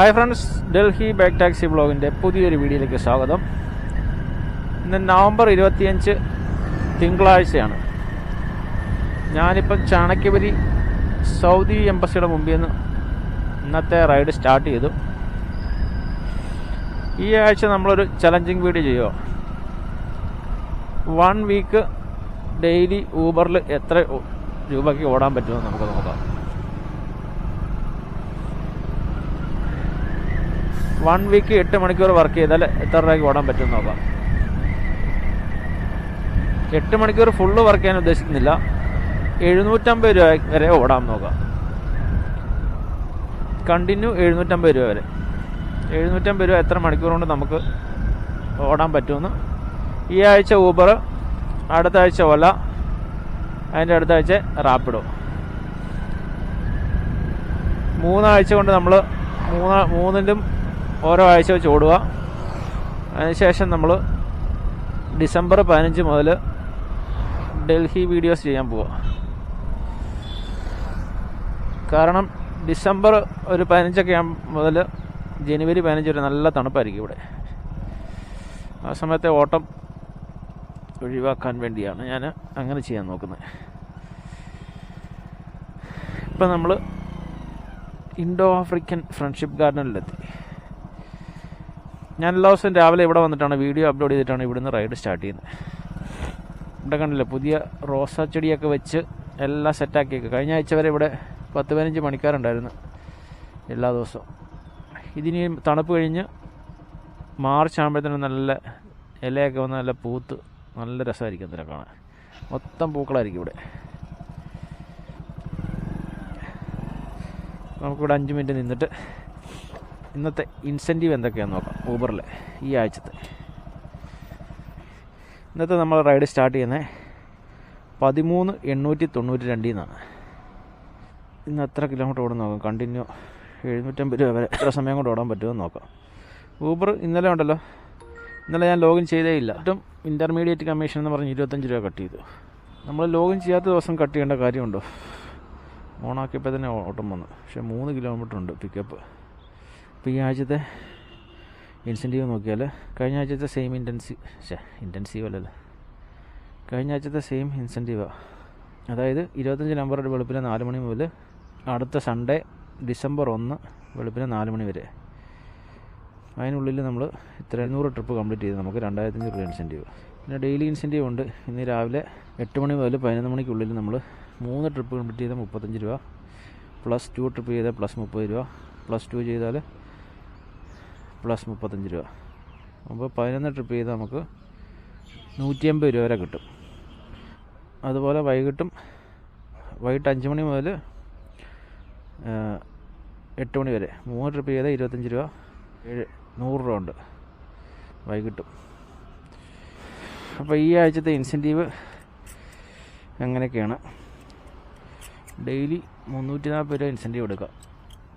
Hi friends Delhi back taxi ബ്ലോഗിന്റെ പുതിയൊരു വീഡിയോയിലേക്ക് സ്വാഗതം. ഇന്ന് നവംബർ ഇരുപത്തിയഞ്ച് തിങ്കളാഴ്ചയാണ്. ഞാനിപ്പം ചാണക്യപുരി സൗദി എംബസിയുടെ മുമ്പിൽ നിന്ന് ഇന്നത്തെ റൈഡ് സ്റ്റാർട്ട് ചെയ്തു. ഈ ആഴ്ച നമ്മളൊരു ചലഞ്ചിങ് വീഡിയോ ചെയ്യുമോ വൺ വീക്ക് ഡെയിലി ഊബറിൽ എത്ര രൂപയ്ക്ക് ഓടാൻ പറ്റുമെന്ന് നമുക്ക് നോക്കാം. വൺ വീക്ക് എട്ട് മണിക്കൂർ വർക്ക് ചെയ്താൽ എത്ര രൂപയ്ക്ക് ഓടാൻ പറ്റും നോക്കാം. എട്ട് മണിക്കൂർ ഫുള്ള് വർക്ക് ചെയ്യാൻ ഉദ്ദേശിക്കുന്നില്ല. എഴുന്നൂറ്റമ്പത് രൂപ വരെ ഓടാൻ നോക്കാം. കണ്ടിന്യൂ എഴുന്നൂറ്റമ്പത് രൂപ വരെ. എഴുന്നൂറ്റമ്പത് രൂപ എത്ര മണിക്കൂർ കൊണ്ട് നമുക്ക് ഓടാൻ പറ്റുമെന്ന്. ഈ ആഴ്ച ഊബർ അടുത്ത ആഴ്ച ഓല അതിന്റെ അടുത്ത ആഴ്ച റാപ്പിഡോ മൂന്നാഴ്ച കൊണ്ട് നമ്മൾ മൂന്ന് മൂന്നിലും ഓരോ ആഴ്ച വെച്ച് ഓടുക. അതിനുശേഷം നമ്മൾ ഡിസംബർ പതിനഞ്ച് മുതൽ ഡൽഹി വീഡിയോസ് ചെയ്യാൻ പോവുക. കാരണം ഡിസംബർ ഒരു പതിനഞ്ചൊക്കെ മുതൽ ജനുവരി പതിനഞ്ച് വരെ നല്ല തണുപ്പായിരിക്കും ഇവിടെ. ആ സമയത്തെ ഓട്ടം ഒഴിവാക്കാൻ വേണ്ടിയാണ് ഞാൻ അങ്ങനെ ചെയ്യാൻ നോക്കുന്നത്. ഇപ്പം നമ്മൾ ഇൻഡോ ആഫ്രിക്കൻ ഫ്രണ്ട്ഷിപ്പ് ഗാർഡനിലെത്തി. ഞാൻ എല്ലാ ദിവസവും രാവിലെ ഇവിടെ വന്നിട്ടാണ് വീഡിയോ അപ്ലോഡ് ചെയ്തിട്ടാണ് ഇവിടുന്ന് റൈഡ് സ്റ്റാർട്ട് ചെയ്യുന്നത്. ഇവിടെ കണ്ടില്ലേ പുതിയ റോസാ ചെടിയൊക്കെ വെച്ച് എല്ലാം സെറ്റാക്കിയൊക്കെ കഴിഞ്ഞ ആഴ്ച വരെ ഇവിടെ പത്ത് പതിനഞ്ച് മണിക്കാറുണ്ടായിരുന്നു എല്ലാ ദിവസവും. ഇതിനി തണുപ്പ് കഴിഞ്ഞ് മാർച്ച് ആകുമ്പോഴത്തേനും നല്ല ഇലയൊക്കെ വന്ന് നല്ല പൂത്ത് നല്ല രസമായിരിക്കും അതിനെ കാണാൻ. മൊത്തം പൂക്കളായിരിക്കും ഇവിടെ. നമുക്കിവിടെ അഞ്ച് മിനിറ്റ് നിന്നിട്ട് ഇന്നത്തെ ഇൻസെന്റീവ് എന്തൊക്കെയാണെന്ന് നോക്കാം. ഊബറിൽ ഈ ആഴ്ചത്തെ. ഇന്നത്തെ നമ്മൾ റൈഡ് സ്റ്റാർട്ട് ചെയ്യുന്നത് പതിമൂന്ന് എണ്ണൂറ്റി തൊണ്ണൂറ്റി രണ്ടിൽ നിന്നാണ്. ഇന്ന് എത്ര കിലോമീറ്റർ ഓടും നോക്കാം. കണ്ടിന്യൂ എഴുന്നൂറ്റമ്പത് രൂപ വരെ എത്ര സമയം കൊണ്ട് ഓടാൻ പറ്റുമെന്ന് നോക്കാം. ഊബർ ഇന്നലെ ഉണ്ടല്ലോ. ഇന്നലെ ഞാൻ ലോഗിൻ ചെയ്തേ ഇല്ല. ഏറ്റവും ഇന്റർമീഡിയറ്റ് കമ്മീഷൻ എന്ന് പറഞ്ഞ് ഇരുപത്തഞ്ച് രൂപ കട്ട് ചെയ്തു. നമ്മൾ ലോഗിൻ ചെയ്യാത്ത ദിവസം കട്ട് ചെയ്യേണ്ട കാര്യമുണ്ടോ? ഓണാക്കിയപ്പോൾ തന്നെ ഓട്ടം വന്നു. പക്ഷേ മൂന്ന് കിലോമീറ്റർ ഉണ്ട് പിക്കപ്പ് ഇപ്പോൾ ഈ ആഴ്ചത്തെ ഇൻസെന്റീവ് നോക്കിയാൽ കഴിഞ്ഞ ആഴ്ചത്തെ സെയിം ഇന്റൻസീവ് ശേ ഇന്റൻസീവ് അല്ലല്ലോ. കഴിഞ്ഞ ആഴ്ചത്തെ സെയിം ഇൻസെന്റീവാണ് അതായത് ഇരുപത്തഞ്ച് നമ്പറുടെ വെളുപ്പിന് നാല് മണി മുതൽ അടുത്ത സൺഡേ ഡിസംബർ ഒന്ന് വെളുപ്പിന് നാല് മണി വരെ. അതിനുള്ളിൽ നമ്മൾ ഇത്ര എണ്ണൂറ് ട്രിപ്പ് കംപ്ലീറ്റ് ചെയ്ത് നമുക്ക് രണ്ടായിരത്തഞ്ഞൂറ് രൂപ ഇൻസെന്റീവ് പിന്നെ ഡെയിലി ഇൻസെന്റീവ് ഉണ്ട്. ഇന്ന് രാവിലെ എട്ട് മണി മുതൽ പതിനൊന്ന് മണിക്കുള്ളിൽ നമ്മൾ മൂന്ന് ട്രിപ്പ് കംപ്ലീറ്റ് ചെയ്താൽ മുപ്പത്തഞ്ച് രൂപ. പ്ലസ് ടു ട്രിപ്പ് ചെയ്താൽ പ്ലസ് മുപ്പത് രൂപ. പ്ലസ് ടു ചെയ്താൽ പ്ലസ് മുപ്പത്തഞ്ച് രൂപ. അപ്പോൾ പതിനൊന്ന് ട്രിപ്പ് ചെയ്താൽ നമുക്ക് നൂറ്റി അമ്പത് രൂപ വരെ കിട്ടും. അതുപോലെ വൈകിട്ടും വൈകിട്ട് അഞ്ച് മണി മുതൽ എട്ട് മണി വരെ. മൂന്ന് ട്രിപ്പ് ചെയ്താൽ ഇരുപത്തഞ്ച് രൂപ ഏഴ് നൂറ് രൂപ ഉണ്ട് വൈകിട്ടും. അപ്പോൾ ഈ ആഴ്ചത്തെ ഇൻസെന്റീവ് അങ്ങനെയൊക്കെയാണ്. ഡെയിലി മുന്നൂറ്റി നാൽപ്പത് രൂപ ഇൻസെന്റീവ് എടുക്കാം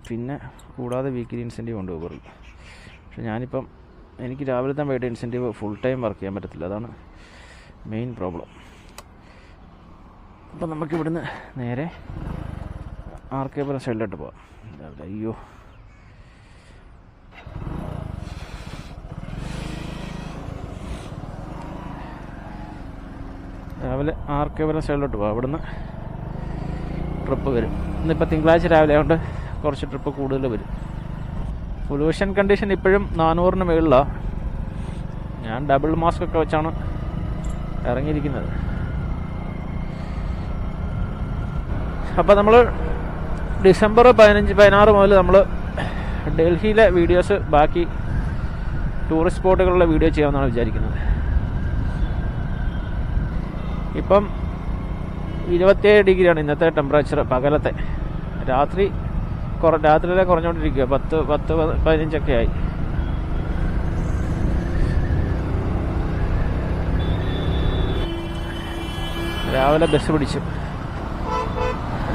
പിന്നെ കൂടാതെ വീക്കിലി ഇൻസെന്റീവ് ഉണ്ട് പക്ഷെ ഞാനിപ്പം എനിക്ക് രാവിലെ തന്നെ വൈകിട്ട് ഇൻസെന്റീവ് ഫുൾ ടൈം വർക്ക് ചെയ്യാൻ പറ്റത്തില്ല. അതാണ് മെയിൻ പ്രോബ്ലം അപ്പം നമുക്കിവിടുന്ന് നേരെ ആർ കെ പുരം സൈഡിലോട്ട് പോവാം രാവിലെ അയ്യോ. രാവിലെ ആർ കെ പുരം സൈഡിലോട്ട് പോവാം. അവിടുന്ന് ട്രിപ്പ് വരും. ഇന്നിപ്പോൾ തിങ്കളാഴ്ച രാവിലെ ആയതുകൊണ്ട് കുറച്ച് ട്രിപ്പ് കൂടുതൽ വരും. പൊല്യൂഷൻ കണ്ടീഷൻ ഇപ്പോഴും നാനൂറിന് മുകളിലാണ് ഞാൻ ഡബിൾ മാസ്ക് ഒക്കെ വെച്ചാണ് ഇറങ്ങിയിരിക്കുന്നത്. അപ്പോൾ നമ്മൾ ഡിസംബർ പതിനഞ്ച് പതിനാറ് മുതൽ നമ്മൾ ഡൽഹിയിലെ വീഡിയോസ് ബാക്കി ടൂറിസ്റ്റ് സ്പോട്ടുകളിലെ വീഡിയോ ചെയ്യാമെന്നാണ് വിചാരിക്കുന്നത്. ഇപ്പം ഇരുപത്തിയേഴ് ഡിഗ്രിയാണ് ഇന്നത്തെ ടെമ്പറേച്ചർ പകലത്തെ. രാത്രി കുറ രാത്രിയിലെ കുറഞ്ഞുകൊണ്ടിരിക്കുക പത്ത് പത്ത് പതിനഞ്ചൊക്കെ ആയി. രാവിലെ ബസ് പിടിച്ചു.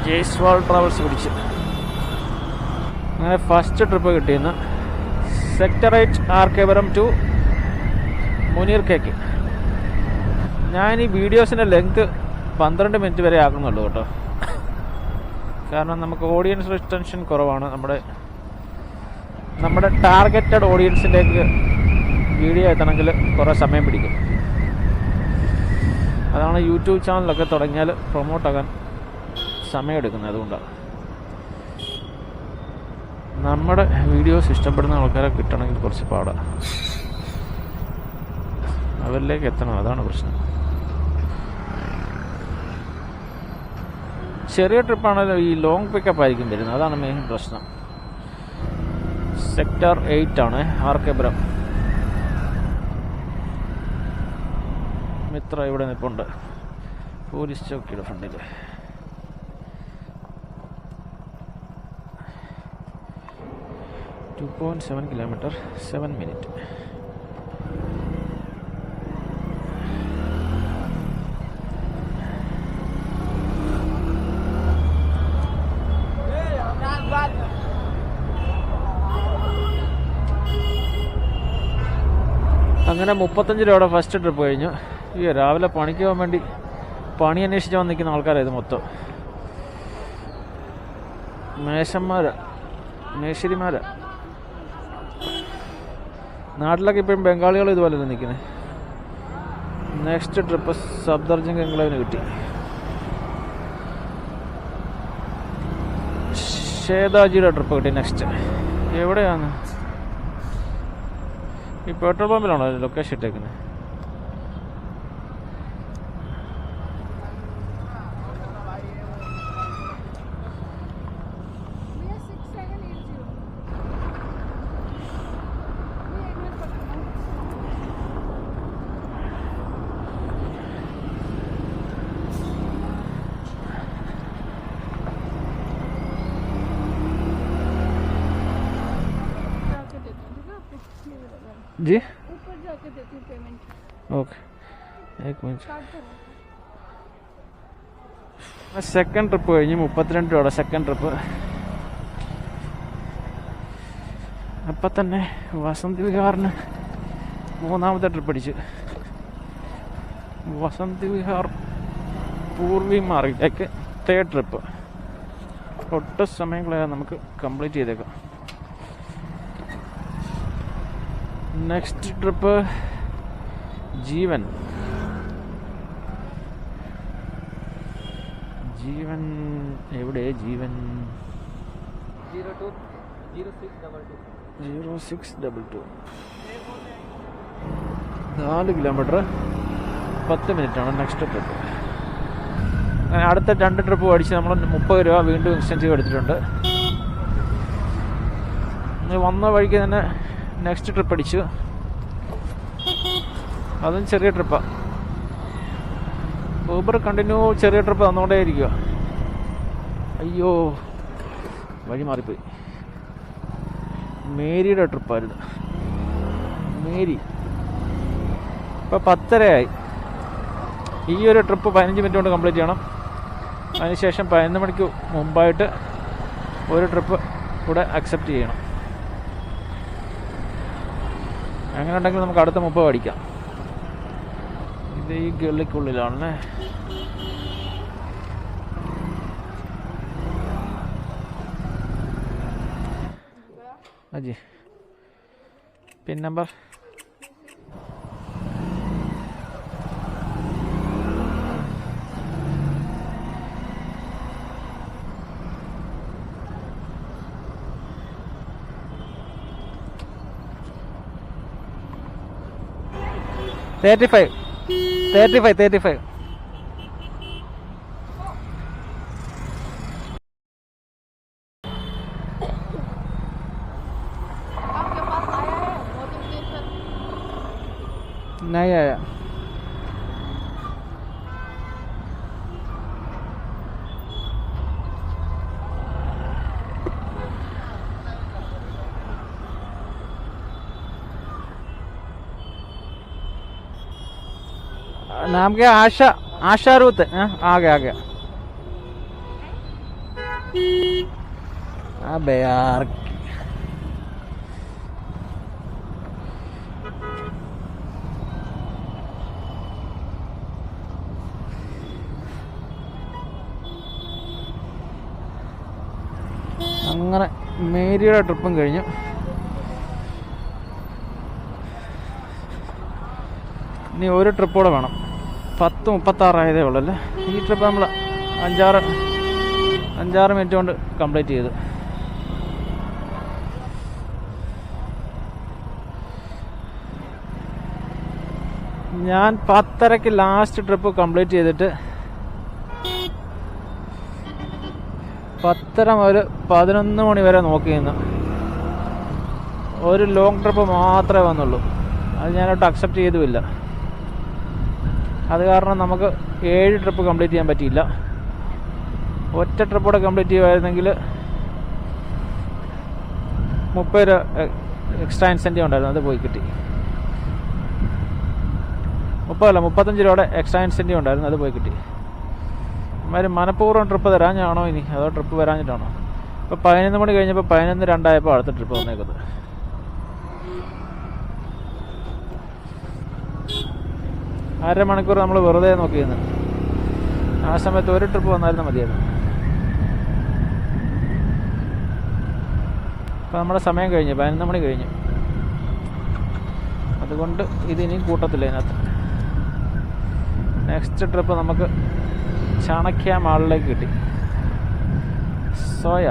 ജയ്സ്വാൾ ട്രാവൽസ് പിടിച്ചു. അങ്ങനെ ഫസ്റ്റ് ട്രിപ്പ് കിട്ടിയെന്ന്. സെക്ടറേറ്റ് ആർക്കേവരം ടു മുനീർ കേക്ക് ഞാൻ ഈ വീഡിയോസിന്റെ ലെങ്ത് പന്ത്രണ്ട് മിനിറ്റ് വരെ ആക്കുന്നുള്ളൂ കേട്ടോ. കാരണം നമുക്ക് ഓഡിയൻസ് റിസ്റ്റൻഷൻ കുറവാണ്. നമ്മുടെ നമ്മുടെ ടാർഗറ്റഡ് ഓഡിയൻസിലേക്ക് വീഡിയോ എത്തണമെങ്കിൽ കുറേ സമയം പിടിക്കും. അതാണ് യൂട്യൂബ് ചാനലൊക്കെ തുടങ്ങിയാൽ പ്രൊമോട്ടാകാൻ സമയമെടുക്കുന്നത് അതുകൊണ്ടാണ്. നമ്മുടെ വീഡിയോസ് ഇഷ്ടപ്പെടുന്ന ആൾക്കാരെ കിട്ടണമെങ്കിൽ കുറച്ച് പാടാണ് അവരിലേക്ക് എത്തണം. അതാണ് പ്രശ്നം. ചെറിയ ട്രിപ്പാണല്ലോ ഈ ലോങ് പിക്കപ്പ് ആയിരിക്കും വരുന്നത്. അതാണ് മെയിൻ പ്രശ്നം. സെക്ടർ എയ്റ്റ് ആണ് ആർക്കെപുരം. മിത്ര ഇവിടെ നിൽപ്പുണ്ട് പോലീസ് ചൗക്കിയുടെ ഫ്രണ്ടിൽ two point seven kilometre seven minute അങ്ങനെ മുപ്പത്തഞ്ച് രൂപയുടെ ഫസ്റ്റ് ട്രിപ്പ് കഴിഞ്ഞു. ഈ രാവിലെ പണിക്ക് പോകാൻ വേണ്ടി പണി അന്വേഷിച്ച് വന്നിരിക്കുന്ന ഇത് മൊത്തം. മേശന്മാരാ മേശരിമാരാ. നാട്ടിലൊക്കെ ഇപ്പോഴും ബംഗാളികൾ ഇതുപോലെ തന്നെ നിൽക്കുന്നത് നെക്സ്റ്റ് ട്രിപ്പ് സബ്ദർജംഗ് എൻക്ലേവിന് കിട്ടി. ഷേതാജിയുടെ ട്രിപ്പ് കിട്ടി നെക്സ്റ്റ് എവിടെയാണ്? ഈ പെട്രോൾ പമ്പിലാണോ ലൊക്കേഷൻ ഇട്ടേക്കുന്നത് जी ऊपर जाके देती हूँ पेमेंट ഓക്കെ एक मिनट स्टार्ट करो സെക്കൻഡ് ട്രിപ്പ് കഴിഞ്ഞ് മുപ്പത്തിരണ്ട് രൂപയുടെ സെക്കൻഡ് ട്രിപ്പ് അപ്പം തന്നെ വസന്ത് വിഹാറിന് മൂന്നാമത്തെ ട്രിപ്പ് അടിച്ച് വസന്ത് വിഹാർ പൂർവി മാർഗിലേക്ക് തേർഡ് ട്രിപ്പ് ഒട്ടും സമയം കളയാതെ നമുക്ക് കംപ്ലീറ്റ് ചെയ്തേക്കാം നെക്സ്റ്റ് ട്രിപ്പ് ജീവൻ ജീവൻ എവിടെ? Jeevan zero six double two നാല് കിലോമീറ്റർ പത്ത് മിനിറ്റാണ് നെക്സ്റ്റ് ട്രിപ്പ് അങ്ങനെ അടുത്ത രണ്ട് ട്രിപ്പ് അടിച്ച് നമ്മൾ മുപ്പത് രൂപ വീണ്ടും ഇൻസ്റ്റന്റീവ് എടുത്തിട്ടുണ്ട്. ഇനി വന്ന വഴിക്ക് തന്നെ നെക്സ്റ്റ് ട്രിപ്പ് അടിച്ചു. അതും ചെറിയ ട്രിപ്പാ ഊബർ കണ്ടിന്യൂ ചെറിയ ട്രിപ്പ് തന്നുകൊണ്ടേ ഇരിക്കുക അയ്യോ വഴി മാറിപ്പോയി. മേരിയുടെ ട്രിപ്പായിരുന്നു മേരി. ഇപ്പോൾ പത്തരയായി. ഈ ഒരു ട്രിപ്പ് പതിനഞ്ച് മിനിറ്റ് കൊണ്ട് കംപ്ലീറ്റ് ചെയ്യണം. അതിനുശേഷം പതിനൊന്ന് മണിക്ക് മുമ്പായിട്ട് ഒരു ട്രിപ്പ് കൂടെ അക്സെപ്റ്റ് ചെയ്യണം. അങ്ങനെ ഉണ്ടെങ്കിൽ നമുക്ക് അടുത്ത മുപ്പത് പഠിക്കാം. ഇത് ഈ ഗള്ളിക്കുള്ളിലാണല്ലേ? Aji. Pin number? Thirty five thirty five thirty five नहीं आया। നമുക്ക് ആശ ആശാരൂത്ത് ആകെ ആകെ. है അങ്ങനെ മേരിയുടെ ട്രിപ്പും കഴിഞ്ഞു. ഇനി ഒരു ട്രിപ്പ് കൂടെ വേണം. പത്ത് മുപ്പത്താറായതേ ഉള്ളൂ അല്ലേ ഈ ട്രിപ്പ് നമ്മൾ അഞ്ചാറ് അഞ്ചാറ് മിനിറ്റ് കൊണ്ട് കംപ്ലീറ്റ് ചെയ്തു. ഞാൻ പത്തരക്ക് ലാസ്റ്റ് ട്രിപ്പ് കംപ്ലീറ്റ് ചെയ്തിട്ട് പത്തര മുതൽ പതിനൊന്ന് മണി വരെ നോക്കി നിന്ന്. ഒരു ലോങ് ട്രിപ്പ് മാത്രമേ വന്നുള്ളൂ. അത് ഞാനോട്ട് അക്സെപ്റ്റ് ചെയ്തുമില്ല. അത് കാരണം നമുക്ക് ഏഴ് ട്രിപ്പ് കംപ്ലീറ്റ് ചെയ്യാൻ പറ്റിയില്ല. ഒറ്റ ട്രിപ്പ് കൂടെ കംപ്ലീറ്റ് ചെയ്യുമായിരുന്നെങ്കിൽ മുപ്പത് രൂപ എക്സ്ട്രാ ഇൻസെന്റീവ് ഉണ്ടായിരുന്നു. അത് പോയി കിട്ടി. മുപ്പതല്ല മുപ്പത്തഞ്ച് രൂപയുടെ എക്സ്ട്രാ ഇൻസെന്റീവ് ഉണ്ടായിരുന്നു. അത് പോയി കിട്ടി. അമ്മമാർ മനഃപൂർവം ട്രിപ്പ് തരാഞ്ഞാണോ ഇനി? അതോ ട്രിപ്പ് വരാഞ്ഞിട്ടാണോ? ഇപ്പോൾ പതിനൊന്ന് മണി കഴിഞ്ഞപ്പോൾ പതിനൊന്ന് രണ്ടായപ്പോൾ അടുത്ത ട്രിപ്പ് വന്നേക്കുന്നത്. അരമണിക്കൂർ നമ്മൾ വെറുതെ നോക്കിയിരുന്നു. ആ സമയത്ത് ഒരു ട്രിപ്പ് വന്നായിരുന്നു മതിയായിരുന്നു. അപ്പം നമ്മുടെ സമയം കഴിഞ്ഞു പതിനൊന്ന് മണി കഴിഞ്ഞു. അതുകൊണ്ട് ഇതിനി കൂട്ടത്തില്ല ഇതിനകത്ത്. നെക്സ്റ്റ് ട്രിപ്പ് നമുക്ക് ചാണക്യ മാളിലേക്ക് കിട്ടി. സോയ.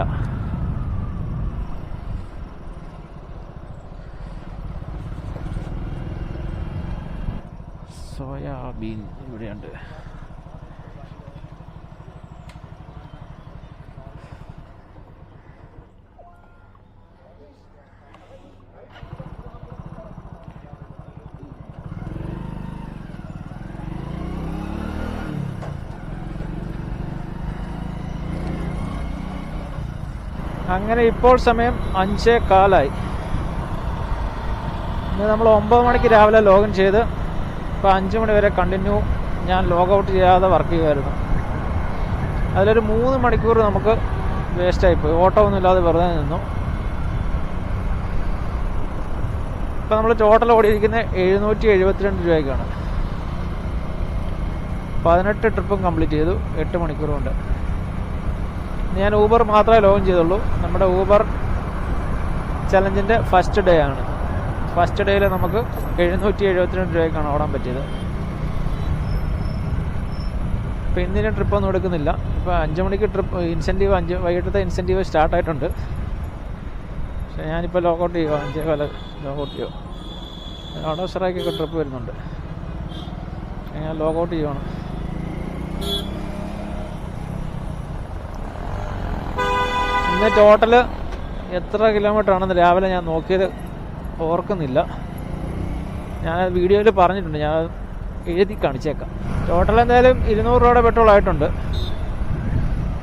സോയാബീൻ ഇവിടെയുണ്ട്. അങ്ങനെ ഇപ്പോൾ സമയം അഞ്ചേ കാലായി. നമ്മൾ ഒമ്പത് മണിക്ക് രാവിലെ ലോഗിൻ ചെയ്ത് ഇപ്പോൾ അഞ്ച് മണി വരെ കണ്ടിന്യൂ ഞാൻ ലോഗൗട്ട് ചെയ്യാതെ വർക്ക് ചെയ്യുമായിരുന്നു അതിലൊരു മൂന്ന് മണിക്കൂർ നമുക്ക് വേസ്റ്റായിപ്പോയി ഓട്ടോ ഒന്നും ഇല്ലാതെ വെറുതെ നിന്നു. ഇപ്പം നമ്മൾ ടോട്ടൽ ഓടിയിരിക്കുന്ന എഴുന്നൂറ്റി എഴുപത്തിരണ്ട് രൂപയ്ക്കാണ്. പതിനെട്ട് ട്രിപ്പും കംപ്ലീറ്റ് ചെയ്തു. എട്ട് മണിക്കൂർ കൊണ്ട് ഞാൻ ഊബർ മാത്രമേ ലോഗിൻ ചെയ്തുള്ളൂ. നമ്മുടെ ഊബർ ചലഞ്ചിന്റെ ഫസ്റ്റ് ഡേ ആണ്. ഫസ്റ്റ് ഡേയിൽ നമുക്ക് എഴുന്നൂറ്റി എഴുപത്തിരണ്ട് രൂപയ്ക്കാണ് ഓടാൻ പറ്റിയത്. ഇപ്പോൾ ഇന്നിന് ട്രിപ്പൊന്നും എടുക്കുന്നില്ല. ഇപ്പോൾ അഞ്ച് മണിക്ക് ട്രിപ്പ് ഇൻസെന്റീവ് അഞ്ച് വൈകിട്ടത്തെ ഇൻസെന്റീവ് സ്റ്റാർട്ടായിട്ടുണ്ട് പക്ഷേ ഞാനിപ്പോൾ ലോക്കൗട്ട് ചെയ്യുക അഞ്ചേ കാല ലോക്കൗട്ട് ചെയ്യുക ഓണോസറാക്കിയൊക്കെ ട്രിപ്പ് വരുന്നുണ്ട്. ഞാൻ ലോഗൗട്ട് ചെയ്യുവാണ്. ഇന്ന് ടോട്ടൽ എത്ര കിലോമീറ്റർ ആണെന്ന് രാവിലെ ഞാൻ നോക്കിയത് ഓർക്കുന്നില്ല. ഞാൻ വീഡിയോയിൽ പറഞ്ഞിട്ടുണ്ട്. ഞാൻ എഴുതി കാണിച്ചേക്കാം. ടോട്ടൽ എന്തായാലും ഇരുന്നൂറ് രൂപയുടെ പെട്രോൾ ആയിട്ടുണ്ട്.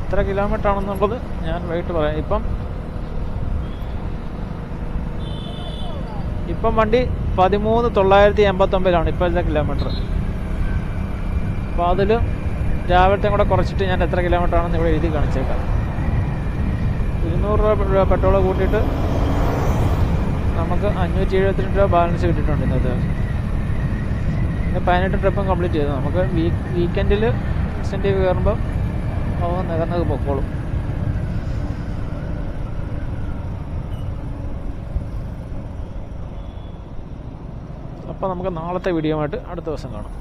എത്ര കിലോമീറ്റർ ആണെന്നുള്ളത് ഞാൻ വൈകിട്ട് പറയാം. ഇപ്പം ഇപ്പം വണ്ടി പതിമൂന്ന് തൊള്ളായിരത്തി എൺപത്തൊമ്പതിലാണ് ഇപ്പോഴത്തെ കിലോമീറ്റർ അപ്പോൾ അതിൽ രാവിലത്തെ കൂടെ കുറച്ചിട്ട് ഞാൻ എത്ര കിലോമീറ്റർ ആണെന്ന് ഇവിടെ എഴുതി കാണിച്ചേക്കാം. ഇരുന്നൂറ് രൂപ പെട്രോൾ കൂട്ടിയിട്ട് നമുക്ക് അഞ്ഞൂറ്റി എഴുപത്തിരണ്ട് രൂപ ബാലൻസ് കിട്ടിയിട്ടുണ്ട് ഇന്നത്തെ. ഇന്ന് പതിനെട്ട് ട്രിപ്പും കംപ്ലീറ്റ് ചെയ്തു. നമുക്ക് വീക്ക് വീക്കെൻഡിൽ ഇൻസെന്റീവ് കയറുമ്പം അവ നികന്നത് പൊക്കോളും. അപ്പോൾ നമുക്ക് നാളത്തെ വീഡിയോ ആയിട്ട് അടുത്ത ദിവസം കാണാം.